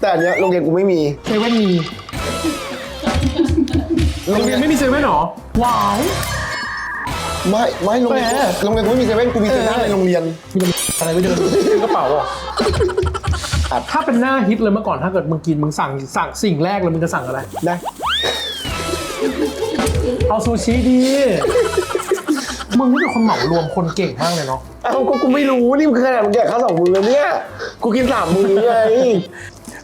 แต่อันเนี้ยโรงเรียนกูไม่มี เซเว่นมีโรงเรียนไม่มีเซเว่นหรอว้าวไม่ไม่โรงเรียนแหม โรงเรียนกูไม่มีเซเว่นกูมีเซเว่นในโรงเรียน มีอะไรไม่เดินถือกระเป๋าอะครับถ้าเป็นหน้าฮิตเลยเมื่อก่อนถ้าเกิดมึงกินมึงสั่งสั่งสิ่งแรกเลยมึงจะสั่งอะไรได้เอาซูชิดี มึงนี่เป็นคนเหมารวมคนเก่งมากเลยเนาะ เอ้าก็กูไม่รู้นี่มันคือขนาดมึงแกะข้าวสองมือเนี่ย กูกินสามมือไง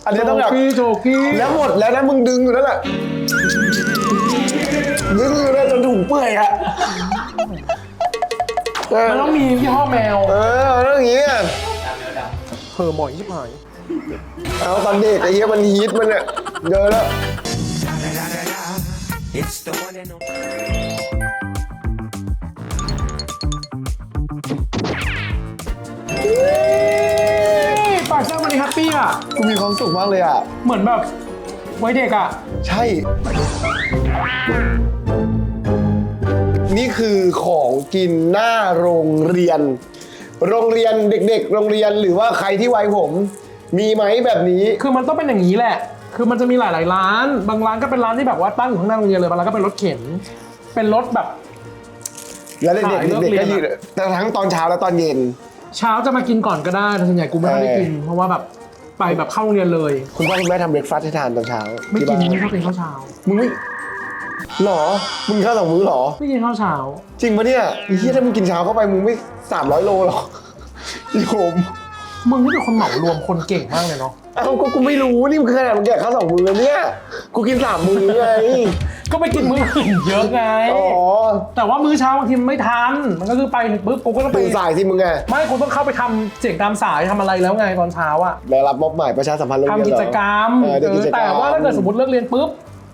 อันนี้ต้องแบบโจกี้โจกี้แล้วหมดแล้วนะมึงดึงอยู่นั่นแหละดึงอยู่นั่นจนถุงเปื่อยอะเออมันต้องมียี่ห้อแมว เออแล้วอย่างงี้อะเพอหมอยชิบหายเอาตอนเด็กไอ้เหี้ยมันฮิตมันเนี่ยเยอะแล้ว It's the one and only. อะ กูมีความสุขมากเลยอะ เหมือนแบบไว้เด็กอะ ใช่ นี่คือของกินหน้าโรงเรียน โรงเรียนเด็กๆ โรงเรียนหรือว่าใครที่วัยผม มีไหมแบบนี้ คือมันต้องเป็นอย่างนี้แหละ คือมันจะมีหลายๆร้าน บางร้านก็เป็นร้านที่แบบว่าตั้งอยู่ข้างหน้าโรงเรียนเลย บางร้านก็เป็นรถเข็น เป็นรถแบบ แล้วเด็กขายๆเลิกเด็กๆก็เรียืยนนอะ แต่ทั้งตอนเช้าและตอนเย็น เช้าจะมากินก่อนก็ได้แต่ส่วนใหญ่กูไม่ค่อยได้เออกิน เพราะว่าแบบ ไปแบบเข้าโรงเรียนเลย คุณพ่อคุณแม่ทำเบรกฟาสต์ให้ทานตอนเช้าไม่กินที่ไม่บ้าชอบกินข้าวเช้า มึงไม่หรอ มึงข้าวสองมื้อหรอ ไม่กินข้าวเช้า จริงปะเนี่ยไอ้เหี้ยถ้ามึงกินเช้าเข้าไปมึงไม่สามร้อยโลหรอกอีโคมมึงนี่เป็นคนเหมารวมคนเก่งมากเลยเนาะ เอ้าก็กูไม่รู้นี่มันคือขนาดมึงแกะข้าวสองมือเนี่ย กูกินสามมือไง ก็ไปกินมื้ออื่นเยอะไง อ๋อแต่ว่ามื้อเช้าบางทีมันไม่ทัน มันก็คือไปถึงปุ๊บกูก็ต้องไปตื่นสายสิมึงไงไม่กูต้องเข้าไปทำเสียงตามสายทำอะไรแล้วไงตอนเช้าอะได้รับมอบหมายประชาสัมพันธ์โรงเรียนทำกิเหอจกรรมเออได้กิจกรรม แต่ว่าถ้าเกิดสมมติเลิกเรียนปุ๊บ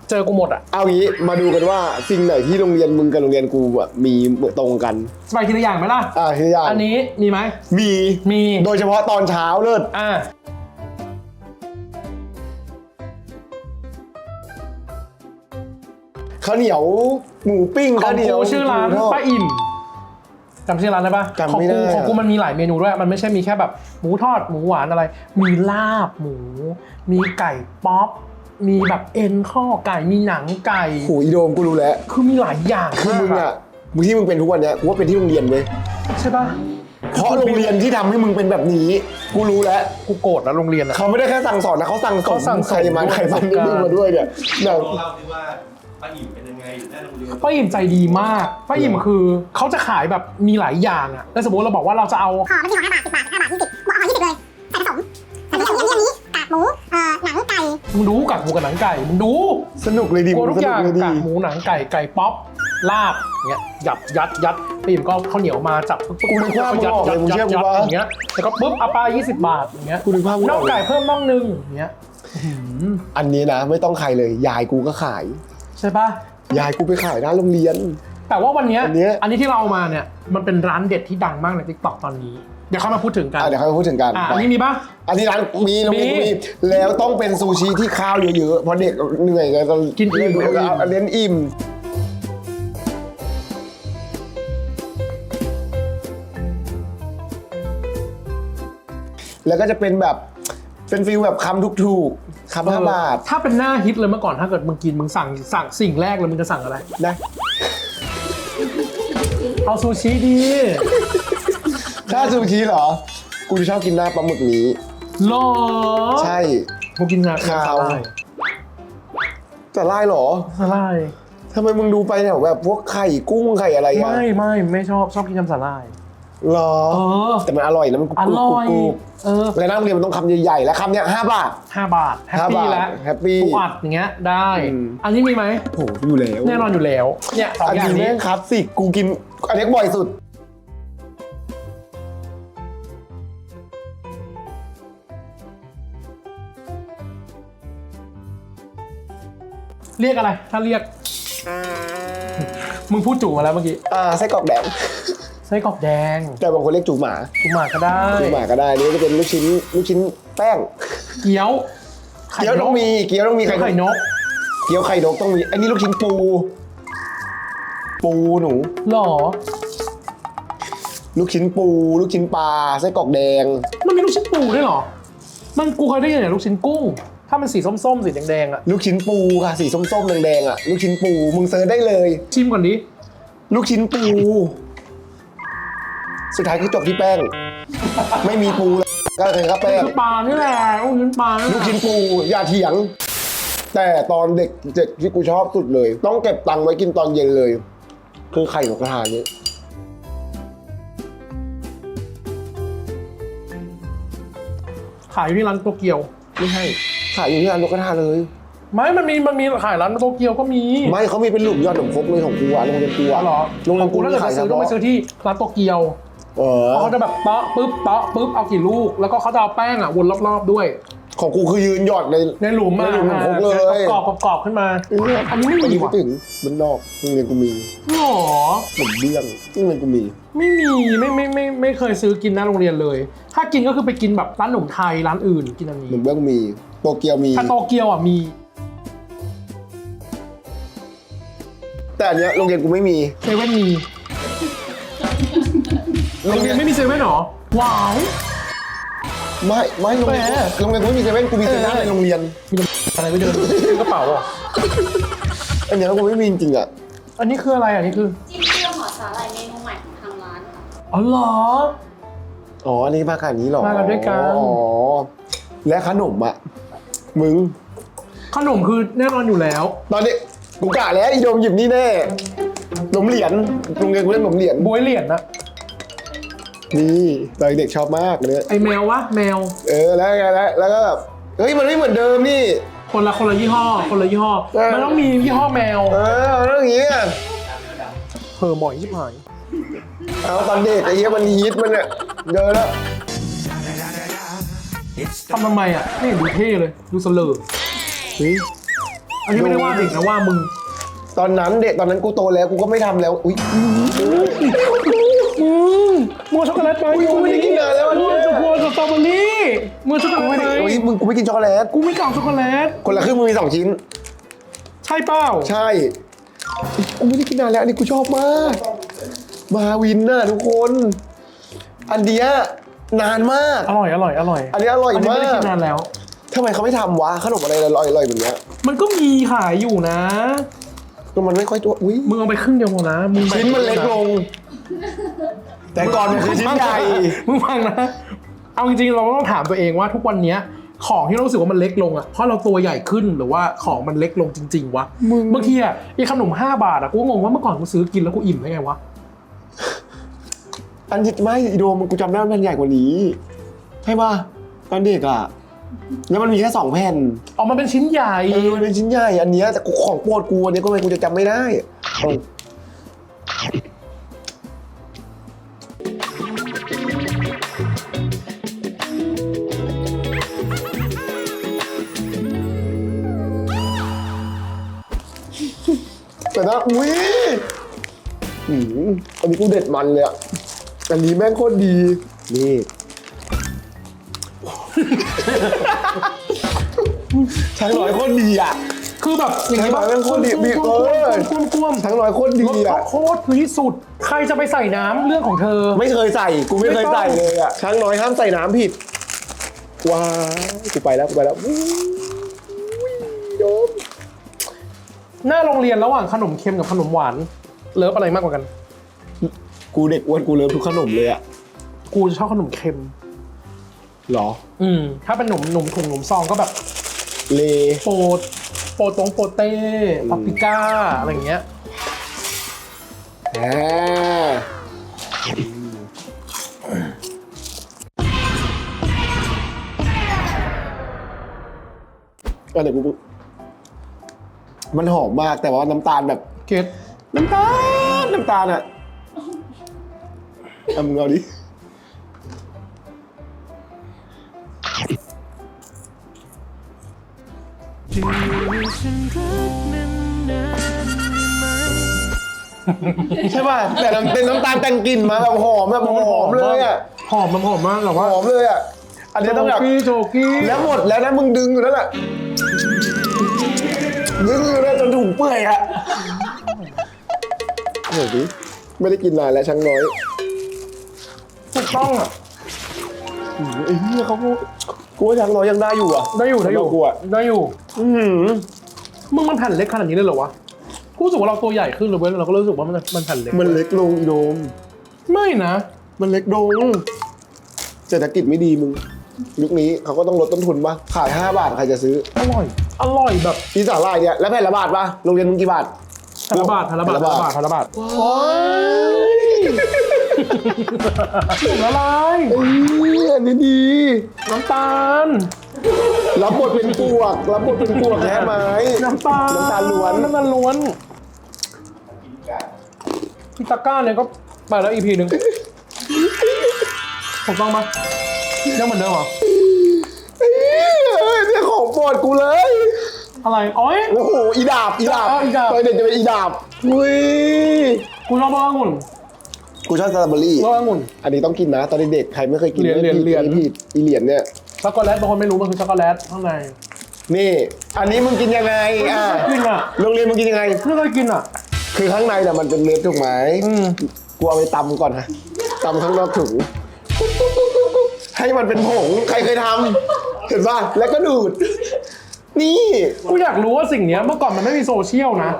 เจอกูหมดอะเอางี้มาดูกันว่าสิ่งไหนที่โรงเรียนมึงกับโรงเรียนกูอะมีตรงกันไปทีละอย่างไหมล่ะอ่าทีละอย่างอันนี้มีไหมมี มีโดยเฉพาะตอนเช้าเลิศอ่า ข้าวเหนียวหมูปิ้งขอข้าวงเหนียวกูชื่อร้านหมูทอดป้าอิ่มจำชื่อร้านได้ปะจำของไม่ได้กูอะของกูมันมีหลายเมนูด้วย มันไม่ใช่มีแค่แบบหมูทอดหมูหวานอะไร มีลาบหมู มีไก่ป๊อป มีแบบเอ็นข้อไก่ มีหนังไก่ โหอีโดมกูรู้แล้วคือมีหลายอย่างคือมึงมากอะมึงที่มึงเป็นทุกวันเนี้ยกูว่าเป็นที่โรงเรียนเว้ยใช่ปะเพราะโรงเรียนที่ทำให้มึงเป็นแบบนี้ กูรู้แล้วกูโกรธนะโรงเรียนอะ เขาไม่ได้แค่สั่งสอนนะเขาสั่งสอนเขาสั่งสอนใครมาด้วยใครมันประสบการณ์ มึงมาด้วยเนี่ยเดี๋ยวลองเล่าสิว่า ป้าอิ่มเป็นยังไงอยู่หน้าโรงเรียนป้าอิ่มใจดีมากป้าอิ่มคือเขาจะขายแบบมีหลายอย่างอะแล้วสมมติเราบอกว่าเราจะเอาห่อมันมีห่อ5บาท10บาท5บาท20บอกห่อ20เลยใส่ผสมใส่ผสมอย่างนี้กากหมูเอ่อหนังไก่มึงดูกักหมูกับหนังไก่มึงดูสนุกเลยดิกูมึงทุกสอนุกย่างเลยดิกากหมูหนังไก่ไก่ป๊อปลาบเงี้ยยัดยัดยัดป้าอิ่มก็ข้าวเหนียวมาจับปุ๊บกูนึกภาพมึงยัดออกเลยัยดมึงยัเชื่ดอกูยัดปะอย่างเงี้ยแล้วก็ปุ๊บเอาปลา20บาทอย่างเงี้ยกูนึกภาพมึงอน่อองกเลไก่ยเพิ่มน่องหนึงอย่างเงี้ยอื้อหืออันนี้นะไม่ต้องใครเลยยายกูก็ขาย ใช่ปะยายกูไปขายหน้าโรงเรียน แต่ว่าวันเนี้ยวันเนี้ย อันนี้ที่เราเอามาเนี่ยมันเป็นร้านเด็ดที่ดังมากในทิกตอกตอนนี้ เดี๋ยวเข้ามาพูดถึงกันอะเดี๋ยวเขาไปพูดถึงกัน อะอันนี้มีปะ อันนี้ร้านมีโรงเรียนมีกูมีแล้วต้องเป็นซูชิที่ข้าวเยอะๆเพราะเด็กเหนื่อยไงตอนกินอิ่มเก็เอาเน้นอิ่ม แล้วก็จะเป็นแบบ เป็นฟิลแบบคำถูกๆคำห้าบาทถ้าเป็นหน้าฮิตเลยเมื่อก่อนถ้าเกิดมึงกินมึงสั่งสั่งสิ่งแรกเลยมึงจะสั่งอะไร นะ เอาซูชิดีถ้าซูชิเหรอ กูจะชอบกินหน้าปลาหมึกนี้ หรอใช่กูกินงาขาวสาหร่ายแต่ไล่เหรอสาหร่ายทำไมมึงดูไปแถวแบบพวกไข่กุ้งไข่อะไรอะ ไม่ไม่ไม่ชอบชอบกินยำสาหร่ายเหรอ เออ แต่มันอร่อยนะมันกรุบอกรุบร่กรุอบยกรุบเออแล้วนั่งเรียนมันต้องคำใหญ่ๆ แล้วคำเนี้ยห้าบาท ห้าบาท แฮปห้าปี้บาทแล้วแฮปปี้ปูอัดอย่างเงี้ยได้ อืม อันนี้มีไหมโหอยู่แล้วแน่นอนอยู่แล้ว เนี่ยสองอันอย่างนี้นี้ แม่งคลาสสิกกูกินอันนี้บ่อยสุด เรียกอะไร ถ้าเรียก มึงพูดจู่มาแล้วเมื่อกี้ อ่าไส้กรอกแดงไส้กรอกแดงแต่บางคนเรียกจูหมาจุหมากก็ได้จูหมาก็ได้นี่จะเป็นลูกชิ้นลูกชิ้นแป้ง เกี๊ยวไข่เกี๊ยวนต้องกมีเกี๊ยวต้องมีเกี๊ยวไข่ไข่นนกกเกี๊ยวไข่นกต้องมีอันนี้ลูกชิ้นปู ปูหนู หรอ ลูกชิ้นปู ลูกชิ้นปลาไส้กรอกแดง มันมีลูกชิ้นปูด้วยเหรอ มันกูเคยได้ยินอย่างลูกชิ้นกุ้ง ถ้ามันสีส้มๆสีแดงๆอะลูกชิ้นปูค่ะสีส้มๆแดงๆอะลูกชิ้นปูมึงเซิร์ชได้เลย ชิมก่อนดิลูกชิ้นปู สุดท้ายคือจบที่แป้ง ไม่มีปูเลยก็เลยครับแป้งคือปลานี่แหละลูกชิ้นปลานี่แหลูกละชิ้นปูอย่าเถียง แต่ตอนเด็กเด็กที่กูชอบสุดเลย ต้องเก็บตังค์ไว้กินตอนเย็นเลย คือไข่นกกระทานี้ขายอยู่ที่ร้านโตเกียว ไม่ใช่ขายอยู่ที่ร้านนกกระทาเลย ไม่มันมีมันมีขายร้านโตเกียวก็มีไม่เขามีเป็นหลุมยอดหนมครกเลยของกูอะโรงเรียนกูอ๋ออะเหรอโรงเรียนกูกูถ้าเกิดขาจะยซื้อต้องไปซื้อที่ร้านโตเกียว เออเพราะเขาจะแบบเตาะปุ๊บเตาะปุ๊บเอากี่ลูก แล้วก็เขาจะเอาแป้งอะวนรอบๆด้วย ของกูคือยืนหยอดใน ในหลุมในมาหลุมหนมครกเลย กรอบๆกรอบๆขึ้นมาอันนี้ไม่มีไม่ว่ะถึงมันนอกโรงเรียนกูมีหรอหนมเบี้ยงโรงเรียนกูมี ไม่มีไม่ไม่ไม่ไม่เคยซื้อกินหน้าโรงเรียนเลย ถ้ากินก็คือไปกินแบบร้านขนมไทยร้านอื่นกินอันนี้หนมเบี้ยงมีโตเกียวมี ถ้าโตเกียวอะมี แต่อันเนี้ยโรงเรียนกูไม่มี เซเว่นมี โรงเรียนไม่มีเซเว่นหรอว้าว ไม่ไม่โรงเรียนแหมโรงเรียนกูไม่มีเซเว่นกูมีเซเว่นเออในโรงเรียนมีอะไรไปเดินซื้อกระเป๋าอะอันเนี้ยกูไม่มีจริงๆอะอันนี้คืออะไรอันนี้คือจิ้มเปรี้ยวหอสาหร่ายเมนูใหม่ของทางร้านค่ะอ๋อเหรออ๋ออันนี้มาขนาดนี้เหรอมากันด้วยกันอ๋อและขนมอะมึงขนมคือแน่นอนอยู่แล้ว ตอนนี้กูกะแล้วอีโดมหยิบนี่แน่หนมเหรียญโรงเรียนกูเรียกหนมเหรียญบวยเหรียญนะ นี่ตอนเด็กชอบมากเลยไอแมววะแมว เออแล้วไงแล้วแล้วก็แบบเฮ้ยมันไม่เหมือนเดิมนี่ คนละคนละยี่ห้อ คนละยี่ห้อ เออ มันต้องมียี่ห้อแมว เออเรื่องอย่างเงี้ยเผลอหมอยชิบหาย เอาตอนเด็กไอ้เหี้ยมันฮิตมันเนี่ยเจอแล้ว It's ทำทำไมอะไม่เห็นดูเท่เลย ดูเสลอเฮ้ยอันนี้ไม่ได้ว่าเด็กนะว่ามึง ตอนนั้นเด็กตอนนั้นกูโตแล้วกูก็ไม่ทำแล้วอุ้ยอื มมัวช็อกโกแลตไปกูไม่ได้กินนานแล้วอันมัเนี้วยช็อกโกแลตสตรอเบอรี่มัวช็อกโกกูแลไม่ตได้ไปอุ้ยมึงกูไม่กินช็อกโกแลตกูไม่กล่าวช็อกโกแลต คนละครึ่งมึงมีสองชิ้น ใช่เปล่าใช่กูไม่ได้กินนานแล้วอันนี้กูชอบมาก มาวินน่ะทุกคน อันเนี้ยนานมาก อร่อยอร่อยอร่อยอันนี้อร่อยอันนี้มาไม่ได้กกินนานแล้ว ทำไมเขาไม่ทำวะขนมอะไรอร่อยๆแบบเนี้ยมันก็มีขายอยู่นะ ก็มันไม่ค่อยตัว อุ้ยมึงเอาไปครึ่งเดียวพอนะมึงแบ่งชิ้นมันเล็กลง แต่ก่อนมันคือชิ้นใหญ่มึงฟังนะ เอาจริงๆเราต้องถามตัวเองว่าทุกวันเนี้ยของที่เรารู้สึกว่ามันเล็กลงอะเพราะเราตัวใหญ่ขึ้นหรือว่าของมันเล็กลงจริง ๆ วะมึงบางทีอะไอ้ขนม 5 บาทอะกูก็งงว่าเมื่อก่อนกูซื้อกินแล้วกูอิ่มได้ไงวะอันนี้ไม่อีโดมกูจำได้ว่ามันใหญ่กว่านี้ใช่ป่ะตอนเด็กอะแล้วมันมีแค่สองแผ่นออกมาเป็นชิ้นใหญ่เออมันเป็นชิ้นใหญ่อันเนี้ยแต่กูของโปรดกูอันนี้ก็ไม่กูจะจำไม่ได้ อาแต่นะอุ้ยอืมอันนี้กูเด็ดมันเลยอะ อันนี้แม่งโคตรดี นี่ ช้างน้อยโคตรดีอะ คือแบบอย่างนี้ใช่ไหมมันโคตรดีมีเออกวนกวนช้างน้อยโคตรดีรสอะโคตรคือที่สุด ใครจะไปใส่น้ำเรื่องของเธอ ไม่เคยใส่ กูไม่เคยใส่เลยอะ ช้างน้อยห้ามใส่น้ำผิด ว้ายกูไปแล้วกูไปแล้ว หน้าโรงเรียนระหว่างขนมเค็มกับขนมหวาน เลิฟอะไรมากกว่ากัน กูเด็กอ้วนกูเลิฟทุกขนมเลยอะกูจะชอบขนมเค็ม หรอ อืม ถ้าเป็นหนมหนมถุงหนมซองก็แบบ เล โปรดโปรตงโปรเต้ปาปริก้า อะไรอย่างเงี้ย อ่าอันไหนกูกู มันหอมมากแต่ว่าน้ำตาลแบบเกตน้ำตาลน้ำตาลอะเอามึงเอาดิใช่ป่ะแต่น้ำเป็นน้ำตาลแต่งกลิ่นมาแบบหอมแบบหอมเลยอะหอมมันหอมมากแต่หว่าอมเลยอะอันนี้ต้องแบบโจกี้โจกี้ แล้วหมดแล้วนะมึงดึงอยู่นั่นแหละ ดึงอยู่นั่นจนถุงเปื่อยอะเฮ้ยดิไม่ได้กินนานแล้วช้างน้อยถูกต้องอะอืมไอ้เหี้ยเขากูกูกูว่าช้างน้อยยังได้อยู่อะ ได้อยู่ได้อยู่กูอะได้อยู่อื้อหือมึงมันแผ่นเล็กขนาดนี้เลยเหรอวะกูรู้สึกว่าเราตัวใหญ่ขึ้นเลยเว้ยเราก็รู้สึกว่ามันมันแผ่นเล็กมันเล็กลงอีโดม ไม่นะ มันเล็กลงเศรษฐกิจไม่ดีมึงยุคนี้เขาก็ต้องลดต้นทุนปะขาย 5 บาทใครจะซื้อ อร่อย อร่อยแบบอีสาหร่ายเนี่ยแล้วแผ่นละบาทปะโรงเรียนมึงกี่บาทแผ่นละบาทแผ่นละบาทแผ่นละบาทแผ่นละบาทโอ้ยถูกละลายเอ้ยอันนี้ดีน้ำตาลรับบทเป็นปวกรับบทเป็นปวกแท้ไหมน้ำตาลน้ำตาลล้วนน้ำตาลล้วนพี่ตาก้าเนี่ยก็ไปแล้วอีพีหนึ่งถูกต้องปะยังเหมือนเดิมเหรอ เอ้ยเนี่ยของโป รดกูเลย อะไรอ๋อยโอ้โห อีดาบ อีดาบอ๋ออีดาบ ตอนเด็กจะเป็นอีดาบอุ้ย กูชอบรสองุ่นกูชอบสตรอเบอรี่รสองุ่น อันนี้ต้องกินนะ ตอนเด็กๆใครไม่เคยกินเหรียญไม่ผิดเหรียญอันนี้ผิดอีเหรียญเนี่ย ช็อกโกแลตบางคนไม่รู้มันคือช็อกโกแลตข้างในนี่ อันนี้มึงกินยังไง อะ กินอะโรงเรียนมึงกินยังไง ไม่เคยกินอะ คือข้างในเนี่ยมันเป็นเม็ดถูกไหมอืม กูเอาไปตำก่อนฮะตำข้างนอกถุง ให้มันเป็นผง ใครเคยทำเห็นป่ะ แล้วก็ดูด นี่ กูอยากรู้ว่าสิ่งเนี้ยเมื่อก่อนมันไม่มีโซเชียลนะ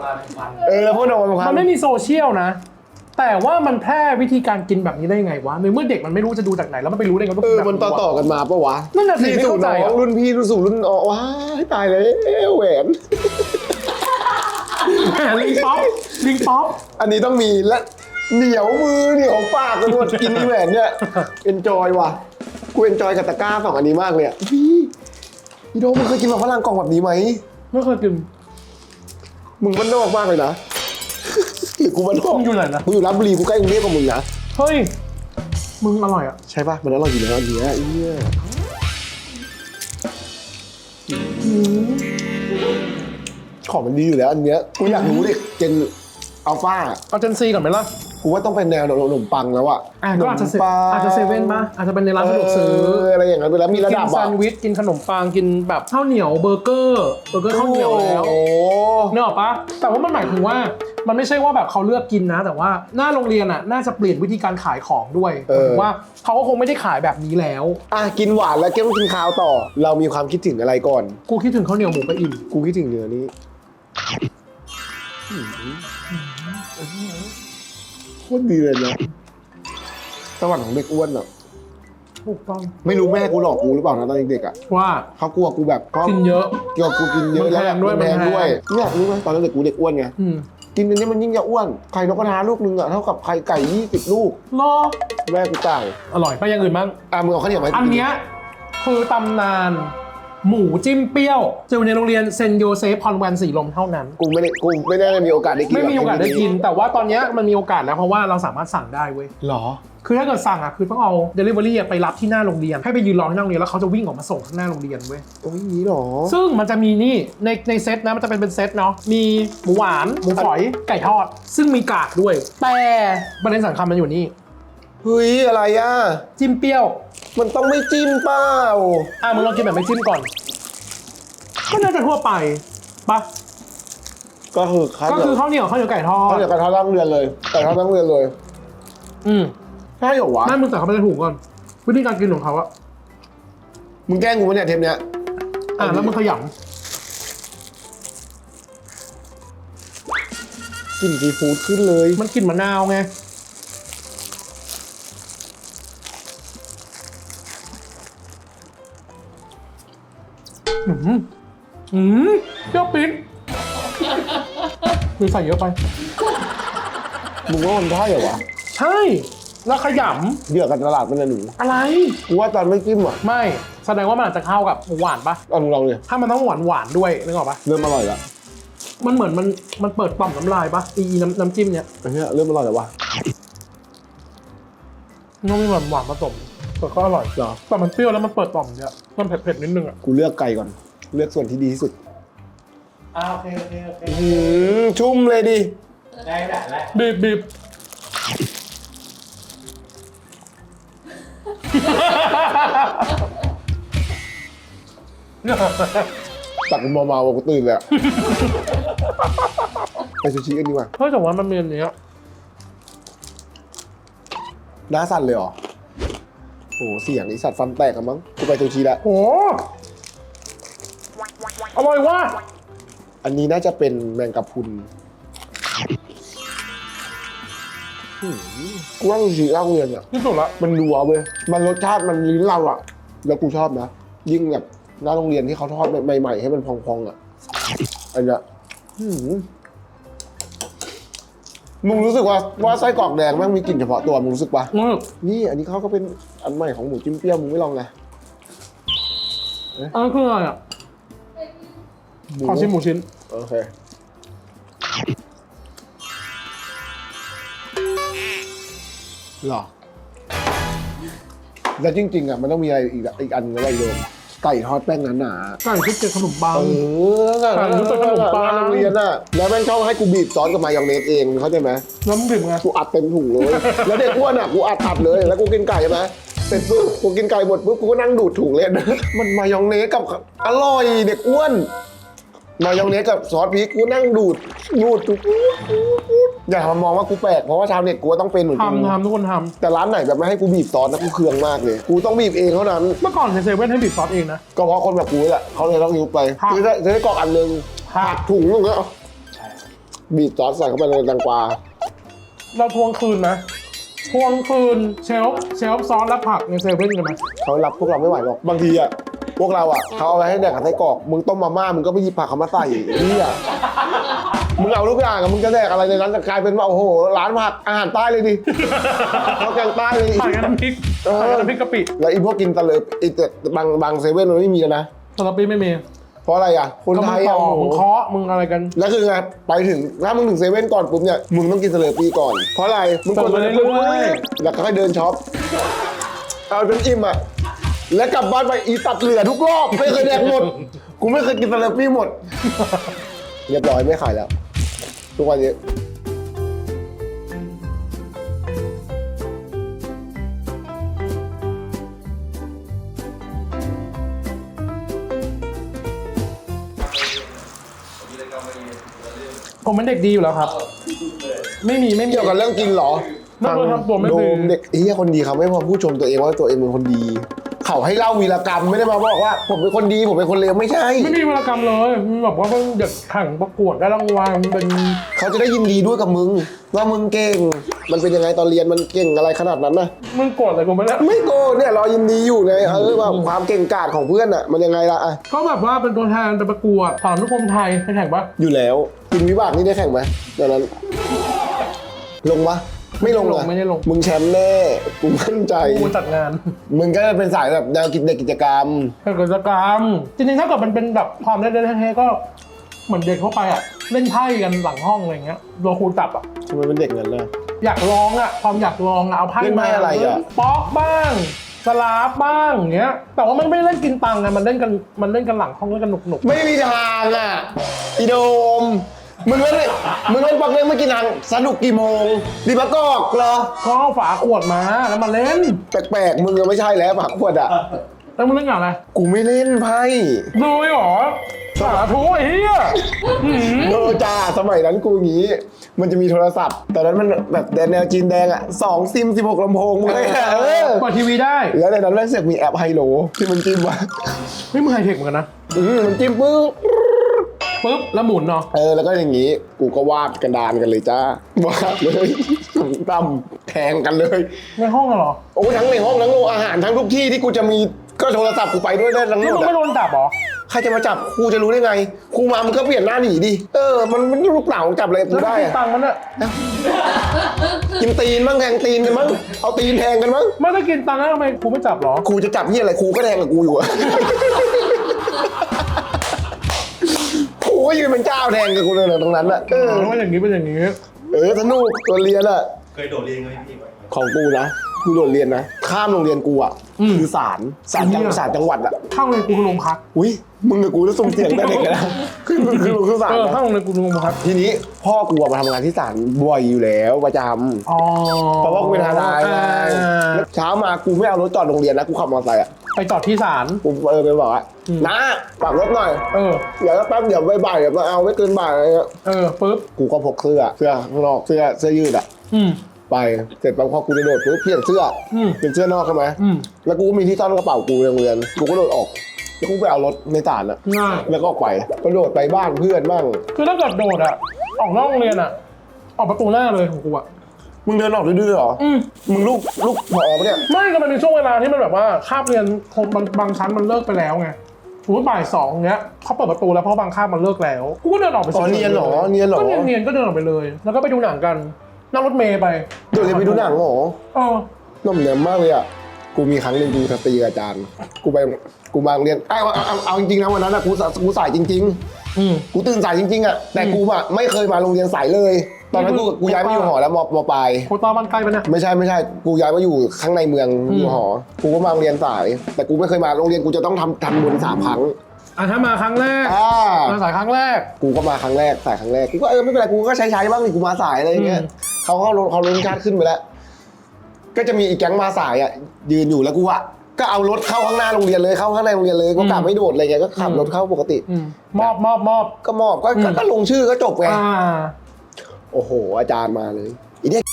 เออแล้วพวกน้องมันมันไม่มีโซเชียลนะ แต่ว่ามันแพร่วิธีการกินแบบนี้ได้ยังไงวะในเมื่อเด็กมันไม่รู้จะดูจากไหนแล้วมันไปรู้ได้ไงว่าเออแบบมันต่อต่อๆกันมาปะวะนั่นน่ะสิพี่ไม่สู่เข้าใจน้องอะรุ่นพี่รุ่นสู่รุ่นอ๋อว้ายตายเลยแหวน แหมลิงป๊อปลิงป๊อปอันนี้ต้องมีและเหนียวมือเหนียวปากกันหมดกินอีแหวนเนี่ยเอนจอยว่ะกูเอนจอยกับตะกร้าสองอันนี้มากเลยอะพี่ พี่โดมมึงเคยกินหมาฝรั่งกล่องแบบนี้ไหม ไม่เคยกิน มึงบ้านนอกมากเลยนะ หรือกูบ้านนอกมึงอยู่ไหนนะกูอยู่รับบุรีกูใกล้กรุงเทพกับมึงนะ เฮ้ย มึงอร่อยอะ ใช่ป่ะ มันอร่อยอยู่แล้วอันเนี้ยไอ้เหี้ยของมันดีอยู่แล้วอันเนี้ยกูอยากรู้เลยเจนอัลฟาเอาเจนซีก่อนไหมล่ะ กูว่าต้องเป็นแนวขนมปังแล้วอะอะก็อาจจะเซขนมปังอาจจะเซเว่นปะอาจจะเป็นในร้านสะดวกซื้อเอะไรอย่างนั้นไปแล้วมีระดับกินแซอะนด์วิชกินขนมปังกินแบบข้าวเหนียวเบอร์เกอร์เบอร์เกอร์ข้าวเหนียวแล้วโอ้เนกออกปะแต่ว่ามันหมายถึงว่ามันไม่ใช่ว่าแบบเขาเลือกกินนะ แต่ว่าหน้าโรงเรียนอะน่าจะเปลี่ยนวิธีการขายของด้วยหมายถึงว่าเขาก็คงไม่ได้ขายแบบนี้แล้ว อะกินหวานแล้วเก็ต้องกินข้าวต่อ เรามีความคิดถึงอะไรก่อน กูคิดถึงข้าวเหนียวหมูกระอิ่มกูคิดถึงเนื้อนี้ โคตรดีเลยนะสวรรค์ของเด็กอ้วนอะถูกต้องไม่รู้แม่กูหลอกกูหรือเปล่านะตอนเด็กๆอะว่าเขากลัวกูแบบเขากินเยอะเกี่ยวกับกูกินเยอะมันแล้วแพงด้วยมันแพงมันแพง ด้วยเนี่ยรู้ไหมตอนนั้นเด็กกูเด็กอ้วนไงอืมกินอันนี้มันยิ่งจะอ้วนไข่นกกระทาลูกนึงอะเท่ากับไข่ไก่ยี่สิบลูก รอแม่กูจ่ายอร่อยไปอย่างอื่นบ้าง อะมึงเอาข้าวเหนียวมาให้กูอันเนี้ยคือตำนาน หมูจิ้มเปรี้ยวจะอยู่ในโรงเรียนเซนโยเซฟคอนแวนสีลมเท่านั้น กูไม่ได้กูไม่ได้มีโอกาสได้กินไม่มีโอกาสได้กิน แต่ว่าตอนเนี้ยมันมีโอกาสแล้วเพราะว่าเราสามารถสั่งได้เว้ยหรอ คือถ้าเกิดสั่งอะคือต้องเอา Delivery อะไปรับที่หน้าโรงเรียน ให้ไปยืนรอที่หน้าโรงเรียนแล้วเขาจะวิ่งออกมาส่งข้างหน้าโรงเรียนเว้ยโอ้ยนี้หรอ ซึ่งมันจะมีนี่ในในเซตนะมันจะเป็นเป็นเซตเนาะมีหมูหวานหมูฝอยไก่ทอด ซึ่งมีกากด้วย แต่ประเด็นสำคัญมันอยู่นี่ เฮ้ยอะไรอะ จิ้มเปรี้ยว มันต้องไม่จิ้มเปล่าอะมึงลองกินแบบไม่จิ้มก่อน ก็น่าจะทั่วไปปะก็คือข้าวก็เหนีคืยอวข้าวเหนียวข้าวเหนียวไก่ทอข้าวดเหนียวกระทะตั้งเรียนเลยกระทะตั้งเรียนเลยอืมใช่เหรอวะ นั่นมึงแต่เขาไม่ได้ถูกก่อนวิธีการกินของเขาอะมึงแกล้งกูปะเนี่ยเทปเนี้ย อะแล้วมึงขยกลินซีฟู้ดขึ้นเลยำมันกลิ่นมะนาวไง อืมอืมเปรี้ยวปิ๊ดคือใส่เยอะไป มึงว่ามันได้เหรอวะใช่ แล้วขยเดือดกับตลาดมันนะหนูำอะไร กูว่าตอนไม่จิ้มอะไม่ แสดงว่ามันอาจจะเข้ากับหมูหวานปะเอามึงลองเลยถ้ามันต้องหวานหวานๆด้วยนึกออกปะเริ่มอร่อยละมันเหมือนมันมันเปิดต่อมน้ำลายปะอีน้ำน้ำจิ้มเนี้ยไอ้เนี้ยเริ่มอร่อยแล้ววะมันมีหวานหวานๆผสม แต่ก็อร่อยเหรอ แต่มันเปรี้ยวแล้วมันเปิดต่อมเยอะมันเผ็ดๆนิดนึงอะกูเลือกไก่ก่อน เลือกส่วนที่ดีที่สุดอ่าโอเคโอเคโอเคอื้อหือชุ่มเลยดิได้ได้แล้วบีบบีบตักกูเมาๆกูตื่นเลยอะไปซูชิกันดีกว่าเฮ้ยแต่ว่ามันมีอันเนี้ยหน้าสั่นเลยเหรอ โอ้โหเสียงไอสัตว์ฟันแตกกันมั้งกูไปซูชิละโอ้อร่อยว่ะอันนี้น่าจะเป็นแมงกะพรุนหืมกูว่าซูชิร่างเรียนอะที่สุดละมันนัวเว้ยมันรสชาติมันลิ้นเราอะแล้วกูชอบนะ ยิ่งแบบหน้าโรงเรียนที่เขาทอดใหม่ๆให้มันพองๆอะอันเนี้ยหืมมึงรู้สึกว่าว่าไส้กรอกแดงแม่งมีกลิ่นเฉพาะตัวมึงรู้สึกปะอืมนี่อันนี้เขาก็เป็น อันใหม่ของหมูจิ้มเปรี้ยวมึงไม่ลองไงอันนั้นคืออะไรอะขอชิมหมูชิ้น โอเคหรอ แล้วจริงๆอะมันต้องมีอะไรอีกอะอีกอันนึงอะไรโยมไก่ทอดแป้งหนาๆไก่ที่เจอขนมปังเออไก่รู้สึกขนมปัง โรงเรียนอะ แล้วแม่งชอบให้กูบีบซอสกับมายองเนสเองเข้าใจไหม น้ำดื่มไงกูอัดเต็มถุงเลย แล้วเด็กอ้วนอะกูอัดอัดเลย แล้วกูกินไก่ใช่ไหมเส ร็จปุ๊บกูกินไก่หมดปุ๊บกูก็นั่งดูดถุงเลยมันมายองเนสกับอร่อยเด็กอ้วนมายองเนสกับซอสพริกกูนั่งดูดดูดทุกอย่ามามองว่ากูแปลกเพราะว่าชาวเน็ตกูก็ต้องเป็นเหมือนกูทำทำทุกคนทแต่ร้านไหนแบบไม่ให้กูบีบซอสนะกูเคืองมากเลย กูต้องบีบเองเท่านั้นำเมื่อก่อนเซเว่นให้บีบซอสเองนะ ก็เพราะคนแบบกูนี่แหละเขาเลยต้องยุบไปครับคือได้ได้กรอกอันหนึงครับ หักถุงนึงแล้วบีบซอสใส่เข้าไปในแตงกวาเราทวงคืนไหม ทวงคืนเชลฟ์เชลฟ์ซอสและผักในเซเว่นกันไหมเขารับพวกเราไม่ไหวหรอก บางทีอะ พวกเราอะเขาเอาไปให้แดกกับไส้กรอก มึงต้มมาม่า มึงก็ไปหยิบผักเขามาใส่นี่อะมึงเอาทุกอย่างอะมึงจะแดกอะไรในนั้นแต่กลายเป็นว่าโอ้โห ร้านผักอาหารใต้เลยดิเขาแกงใต้เลยผัดกับน้ำพริกเออผัดกับน้ำพริกกะปิแล้วอีพวกกินตะเลิบอีแต่บางบางเซเว่นมันไม่มีแล้วนะสลับปีไม่มี เพราะอะไรอะ คนก็ไทมึงยต่อะอโอ้โห มึงเคาะมึงอะไรกัน แล้วคือไงไปถึงถ้ามึงถึงเซเว่นก่อนปุ๊บเนี่ย มึงต้องกินสเลอปี้ก่อน เพราะอะไร มึงกดเติมไปเรื่อยๆ แล้วก็ค่อยเดินช็อป เอาจนอิ่มอะ แล้วกลับบ้านไปอีตัดเหลือทุกรอบ ไม่เคยแดกหมด กูไม่เคยกินสเลอปี้หมด เรียบร้อยไม่ขายแล้ว ทุกวันนี้ ผมเป็นเด็กดีอยู่แล้วครับ ไม่มีไม่มีเกี่ยวกับเรื่องกินเหรอไม่เคยทำตัวไม่โดดีมเด็กเฮียคนดีเขาไม่พอพูดชมตัวเองว่าตัวเองเป็นคนดี เขาให้เล่าวีรกรรมไม่ได้มาบอกว่า ผมเป็นคนดีผมเป็นคนเลวไม่ใช่ ไม่มีวรรณกรรมเลยมีแบบว่าเพิ่งเด็กแข่งประกวดได้รางวัลเป็นเขาจะได้ยินดีด้วยกับมึง ว่ามึงเก่ง มันเป็นยังไงตอนเรียนมันเก่งอะไรขนาดนั้นนะมึงโกรธอะไรกูไม่ได้ไม่โกรธเนี่ยรอยินดีอยู่ไงเออว่าความเก่งกาจของเพื่อนอะมันยังไงล่ะอะก็แบบว่าเป็นตัวแทนไปประกวดสอนทุกคนไทยไปแข่งปะอยู่แล้วกินวิบากนี่ได้แข่งไหมตอนนั้น ลงปะ ไม่ลงเหรอไม่ได้ลง มึงแชมป์แน่กูมั่นใจ กูจัดงาน มึงก็เป็นสายแบบแนวกิจเด็กกิจกรรมแข่งกิจกรรม จริงๆถ้าเกิดมันเป็นแบบความเล่นๆแท้ๆก็เหมือนเด็กทั่วไปอะเล่นไพ่กันหลังห้องอะไรเงี้ยโดนครูจับอะทำไมเป็นเด็กงั้นล่ะอยากลองอะความอยากลองอะเอาไพ่เล่นไพ่มาอะไรอะป๊อกบ้างสลาฟบ้างอย่างเงี้ย แต่ว่ามันไม่ได้เล่นกินตังค์ไงมันเล่นกันมันเล่นกันหลังห้องเล่นกันหนุกไม่มีทางอะอีโดม มึงเล่นมึงเล่นปักเล่นเมื่อกี้นางสนุกกี่โมงดีมะกอกเหรอๆก็เอาฝาขวดมาแล้วมาเล่น แปลกๆ มึงก็ไม่ใช่แล้วปากขวดอะ แล้วมึงเล่นกับอะไรกูไม่เล่นไพ่ดูหรอสาธุไอ้เหี้ยหืมโนจ้าสมัยนั้นกูอย่างงี้ มันจะมีโทรศัพท์ ตอนนั้นมันแบบแดนแนวจีนแดงอะสองซิมสิบหกลำโพงเลยอะเออเปิดทีวีได้แล้วในนั้นแม่งเสือกมีแอปไฮโลที่มันจิ้มว่ะ ไม่มึงไฮเทคเหมือนกันนะ อืมมันจิ้มปึ๊บ ปุ๊บแล้วหมุนเนาะเออแล้วก็อย่างงี้กูก็วาดกันดานกันเลยจ้าวาดเลยตั้มแทงกันเลย ในห้องอะเหรอโอ้ทั้งในห้องทั้งโรงอาหารทั้งทุกที่ที่กูจะมีก็โทรศัพท์กูไปด้วยได้ทั้งหนี่มมึดงไม่อะโดนจับเหรอใครจะมาจับครูจะรู้ได้ไงครูมามันก็เปลี่ยนหน้าหนีดิเออมันมันลูกเต่าจับอะไรกูแล้วได้กินอะตังค์มันอะกินตีนบ้างแทงตีนกันมั้งเอาตีนแทงกันมั้งไม่ได้กินตังค์แล้วทำไมกูไม่จับเหรอครูจะจับที่อะไรครูก็แทงกับกูอยู่อะครู ก็ยืนเป็นเจ้าแทงกับกูเลยนะตรงนั้นอะเอออ๋อว่าอย่างนี้เป็นอย่างนี้ เออสนุกตัวเรียนอะเคยโดดเรียนไหมพี่ของกูนะ กูโดดเรียนนะ ข้ามโรงเรียนกูอะอืม คือศาลศาลจังเนี่ยศาลจังหวัดอะข้างเลยกูคือโรงพักอุ้ยมึงกับกูจะส่งเสียงแต่เด็กเลยนะคือคือคือคือศาลเออนะข้างเลยกูคือโรงพักทีนี้พ่อกูอะมาทำงานที่ศาลบ่อยอยู่แล้วประจำอ๋อเพราะว่ากูเป็นทนายไงอ่าแล้วเช้ามากูไม่เอารถจอดโรงเรียนนะกูขับมอเตอร์ไซค์อะไปจอดที่ศาล กูเออไปบอกว่าอืมน้าฝากรถหน่อยเออ เดี๋ยวแป๊บเดี๋ยวบ่ายๆเดี๋ยวมาเอาไม่เกินบ่ายอะไรเงี้ย เออปุ๊บ กูก็พกเสื้อเสื้อข้างนอกเสื้อเสื้อยืดอะ อืมป ไปเสร็จปั๊บพอกูจะโดดปุ๊บเปลี่ยนเสื้ออืมเปลี่ยนเสื้อนอกใช่ไหมอืมแล้วกูก็มีที่ซ่อนกระเป๋ากูในโรงเรียนกูก็โดดออกแล้วกูไปเอารถในศาลอะง่ายแล้วก็ออกไปก็โดดไปบ้านเพื่อนบ้างคือถ้าเกิดโดดอะออกนอกโรงเรียนอะออกประตูหน้าเลยของกูอะมึงเดินออกดื้อๆเหรออืมมึงลูกลูกพอปะเนี่ยไม่ก็มันมีช่วงเวลาที่มันแบบว่าคาบเรียนคงบางบางชั้นมันเลิกไปแล้วไงสมมติบ่ายสองเนี้ยเขาเปิดประตูแล้วเพราะบางคาบมันเลิกแล้ว กูก็เดินออกไปอ๋อเนียนเหรอเนียนเหรอก็เนียนเนียนๆก็เดินออกไปเลย แล้วก็ไปดูหนังกัน นั่งรถเมย์ไปเดี๋ยวจะไปดูหนังเหรอเออน่อมแนมมากเลยอะ กูมีครั้งหนึ่งกูสตรีกับอาจารย์ กูไป กูมาโรงเรียนเอาเอาเอาเอาจริงๆนะวันนั้นอะกูสกูสายจริง อืม ๆ กูตื่นสายจริงๆอะแต่กูอะไม่เคยมาโรงเรียนสายเลย ตอนนั้นกูนี่คือกูย้ายมาอยู่หอแล้วมมปลาย โคตาบ้านใกล้ปะเนี่ย ไม่ใช่ไม่ใช่ กูย้ายมาอยู่ข้างในเมืองอืมอยู่หอ กูก็มาโรงเรียนสาย แต่กูไม่เคยมาโรงเรียนกูจะต้องทำทำบุญสามครั้ง อะถ้ามาครั้งแรกอ่ามาสายครั้งแรก กูก็มาครั้งแรกสายครั้งแรกกูก็เออไม่เป็นไรกูก็ใช้ใช้บ้างนี่กูมาสายอะไรอย่างเงี้ยอืมเขาเขาลงเขาลงชาติขึ้นไปแล้ว ก็จะมีอีกแก๊งมาสายอะยืนอยู่แล้วกูอะก็เอารถเข้าข้างหน้าโรงเรียนเลยเข้าข้างในโรงเรียนเลยก็กลับไม่โดดอะไรเงี้ยก็ขับรถเข้าปกติอืมมอบมอบมอบก็มอบก็อืมก็ก็ลงชื่อก็จบไงอ่าโอ้โห อาจารย์มาเลยอีเนี่ย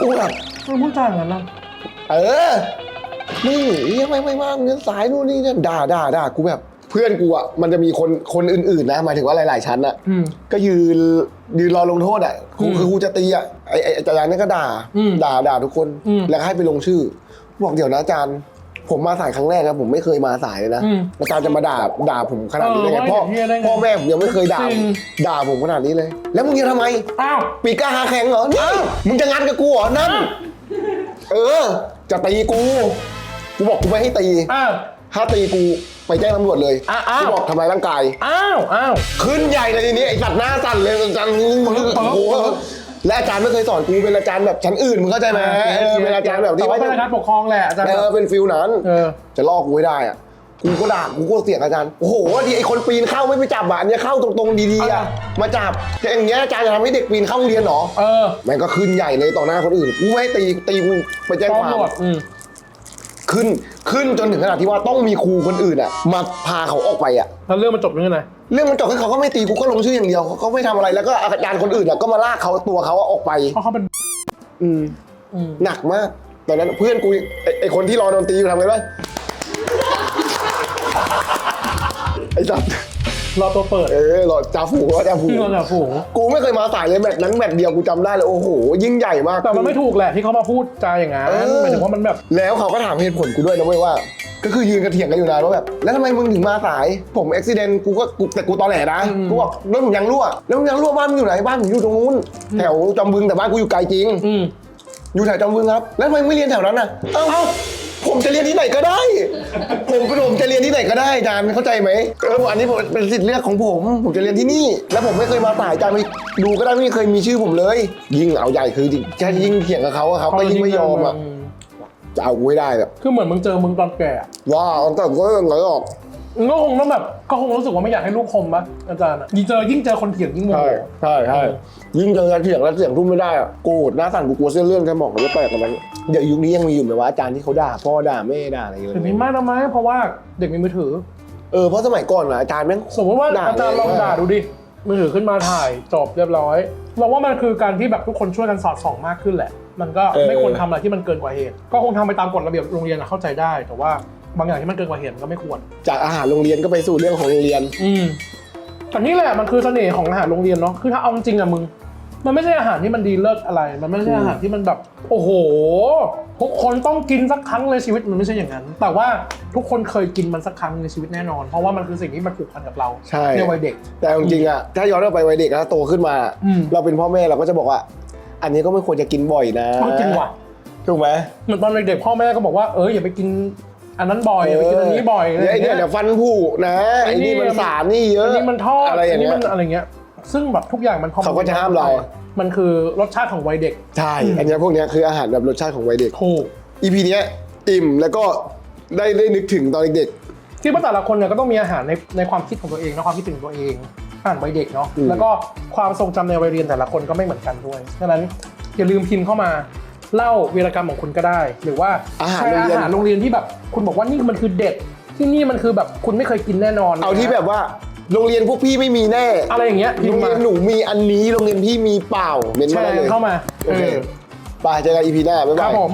กูแบบมันพูดจาอย่างนั้นนะเออ นี่ยังไม่ไม่มากเงินสายนู่นนี่นั่นด่าด่าด่ากูแบบ เพื่อนกูอะมันจะมีคนคนอื่นๆนะหมายถึงว่าหลาย ๆ ชั้นอะอืม ก็ยืนยืนรอลงโทษอะครูอืมคือครูจะตีอะไอ้ไอ้อาจารย์นั่นก็ด่าอืมด่าด่าทุกคนอืมแล้วก็ให้ไปลงชื่อบอกเดี๋ยวนะอาจารย์ ผมมาสายครั้งแรกนะผมไม่เคยมาสายเลยนะอืมอาจารย์จะมาด่าด่าผมขนาดนี้ได้ไงเออพ่อว่าอย่างนี้ได้ไงพ่อแม่ผมยังไม่เคยด่าจริง ด่าผมขนาดนี้เลย แล้วมึงจะทำไม อ้าว ปีกกล้าหาแข็งเหรอนี่มึงจะงัดกับกูเหรอนั่น เออ จะตีกู กูบอกกูไม่ให้ตี อ้าว ถ้าตีกูไปแจ้งตำรวจเลยอะอ้าว กูบอกทำร้ายร่างกาย อ้าวอ้าว ขึ้นใหญ่เลยทีนี้ไอ้สัตว์หน้าสั่นเลยอาจารย์มึงปึ๊บปึ๊บโอ้โหและอาจารย์ไม่เคยสอนกูเป็นอาจารย์แบบชั้นอื่นมึงเข้าใจไหมเออเป็นอาจารย์แบบที่แต่ว่าไม่เป็นการปกครองแหละอาจารย์เออเป็นฟิลนั้นเออ จะลอกกูให้ได้อะกูก็ด่ากูก็เสียงอาจารย์โอ้โหดีไอ้คนปีนเข้าไม่ไปจับอะอันเนี้ยเข้าตรงๆดีๆอะอะมาจับแต่อย่างเงี้ยอาจารย์จะทำให้เด็กปีนเข้าโรงเรียนเหรอ เออ แม่งก็ขึ้นใหญ่เลยต่อหน้าคนอื่น กูไม่ให้ตีตีกูไปแจ้งฟ้องความตำรวจอืม ขึ้นขึ้นจนถึงขนาดที่ว่าต้องมีครูคนอื่นอะมาพาเขาออกไปอะ แล้วเรื่องมันจบยังไงเรื่องมันจบให้เขาก็ไม่ตีกูก็ลงชื่ออย่างเดียวเขาก็ไม่ทำอะไรแล้วก็อาจารย์คนอื่นอะก็มาลากเขาตัวเขาออกไป เพราะเขาเป็น อืมอืม หนักมากตอนนั้นเพื่อนกูไอ้ไอคนที่รอโดนตีอยู่ทำไงบ้างไอ้สัตว์ รอตัวเปิดเออรอจ่าฝูงว่าจ่าฝูงที่เราจะฝูงกูไม่เคยมาสายเลยแมตช์นั้นแมตช์เดียวกูจำได้เลยโอ้โห ยิ่งใหญ่มาก แต่มันไม่ถูกแหละที่เขามาพูดจาอย่างนั้นเออ หมายถึงว่ามันแบบ แล้วเขาก็ถามเหตุผลกูด้วยนะเว้ยว่า ก็คือยืนกันเถียงกันอยู่นานว่าแบบ แล้วทำไมมึงถึงมาสาย ผมอุบิเหตุกูก็กูแต่กูตอแหลนะอืม กูบอกรถผมยังรั่วแล้วมึงยังรั่วบ้านมึงอยู่ไหนบ้านผมอยู่ตรงนู้นแถวจอมบึงแต่บ้านกูอยู่ไกลจริง อืมอยู่แถวจอมบึงครับ แล้วทำไมไม่เรียนแถวนั้นน่ะเอ้าเอ้า ผมจะเรียนที่ไหนก็ได้ ผมผมจะเรียนที่ไหนก็ได้อาจารย์เข้าใจไหมเอออันนี้ผมเป็นสิทธิ์เลือกของผม ผมจะเรียนที่นี่ แล้วผมไม่เคยมาสายอาจารย์ไปดูก็ได้ไม่เคยมีชื่อผมเลย ยิ่งเอาใหญ่คือแค่ยิ่งเถียงกับเขาอะเขาก็ยิ่งไม่ยอมอะจะเอากูให้ได้แบบคือเหมือนมึงเจอมึงตอนแก่อะว้าวแต่ก็ยังไงออกมึงก็คงต้องแบบก็คงรู้สึกว่าไม่อยากให้ลูกคมปะอาจารย์อะยิ่งเจอยิ่งเจอคนเถียงยิ่งโมใช่โหใช่ใช่ ยิ่งเจอกันเถียงแล้วเสียงทุ่มไม่ได้อะโกรธหน้าสั่นกูกลัวเส้นเลื่อนสมองมันจะแตกกันนั้นเดี๋ยวยุคนี้ยังมีอยู่ไหมว่าอาจารย์ที่เขาด่าพ่อด่าแม่ด่าอะไรอย่างเงี้ถึงนี้ยมากนะไหมเพราะว่าเด็กมีมือถือ เออเพราะสมัยก่อนอะอาจารย์แม่งสมมติว่าด่าอาจารย์ลองเลยด่าดูดิมือถือขึ้นมาถ่ายจบเรียบร้อยเราว่ามันคือการที่แบบทุกคนช่วยกันสอดส่องมากขึ้นแหละ มันก็ไม่ควรทำอะไรที่มันเกินกว่าเหตุ ก็คงทำไปตามกฎระเบียบโรงเรียนอะเข้าใจได้ แต่ว่าบางอย่างที่มันเกินกว่าเหตุมันก็ไม่ควร จากอาหารโรงเรียนก็ไปสู่เรื่องของโรงเรียน อืมแต่นี่แหละมันคือเสน่ห์ของอาหารโรงเรียนเนาะคือถ้าเอาจริงอะมึง มันไม่ใช่อาหารที่มันดีเลิศอะไร มันไม่ใช่อาหารที่มันแบบ โอ้โห ทุกคนต้องกินสักครั้งในชีวิตมันไม่ใช่อย่างนั้น แต่ว่าทุกคนเคยกินมันสักครั้งในชีวิตแน่นอน เพราะว่ามันคือสิ่งที่มันผูกพันกับเราใช่ ในวัยเด็ก แต่จริงๆอะถ้าย้อนกลับไปวัยเด็กแล้วโตขึ้นมา อืม เราเป็นพ่อแม่เราก็จะบอกว่า อันนี้ก็ไม่ควรจะกินบ่อยนะต้องกินว่ะถูกไหมเหมือนตอนเด็กๆพ่อแม่ก็บอกว่าเอออย่าไปกินอันนั้นบ่อยอย่าไปกินอันนี้บ่อยอะไรเดี๋ยวอย่างไอ้เนี่เงี้ยย เดี๋ยวฟันผุนะไอ้ไอ้นี่นี่มันสารนี่เยอะอันนี้มันทอดอะไรอย่างนี้เงี้มันยอะไรเงี้ย ซึ่งแบบทุกอย่างมันพอเขาก็จะห้ามเรา มันคือรสชาติของวัยเด็กใช่อันเนี้ยพวกเนี้ยคืออาหารแบบรสชาติของวัยเด็ก ถูกอีพีเนี้ยอิ่มแล้วก็ได้ได้นึกถึงตอนเด็ก ที่ว่าแต่ละคนเนี่ยก็ต้องมีอาหารในในความคิดของตัวเองนะความคิดถึงตัวเองอาหารวัยเด็กเนาะอืม แล้วก็ความทรงจำในวัยเรียนแต่ละคนก็ไม่เหมือนกันด้วยฉะนั้นอย่าลืมพิมพ์เข้ามาเล่าวีรกรรมของคุณก็ได้ หรือว่าอาหารใช่โรงเรียนอาหารโรงเรียนที่แบบ คุณบอกว่านี่มันคือเด็ดที่นี่มันคือแบบคุณไม่เคยกินแน่นอนเอาที่แบบว่า โรงเรียนพวกพี่ไม่มีแน่ อะไรอย่างเงี้ยพิโรมงพ์มาเรียนหนูมีอันนี้ โรงเรียนพี่มีเปล่า เมนแชมาได้ร์เลยเข้ามา โอเคเออ ไปเจอกันอีพีหน้า บ๊ายครับายบผม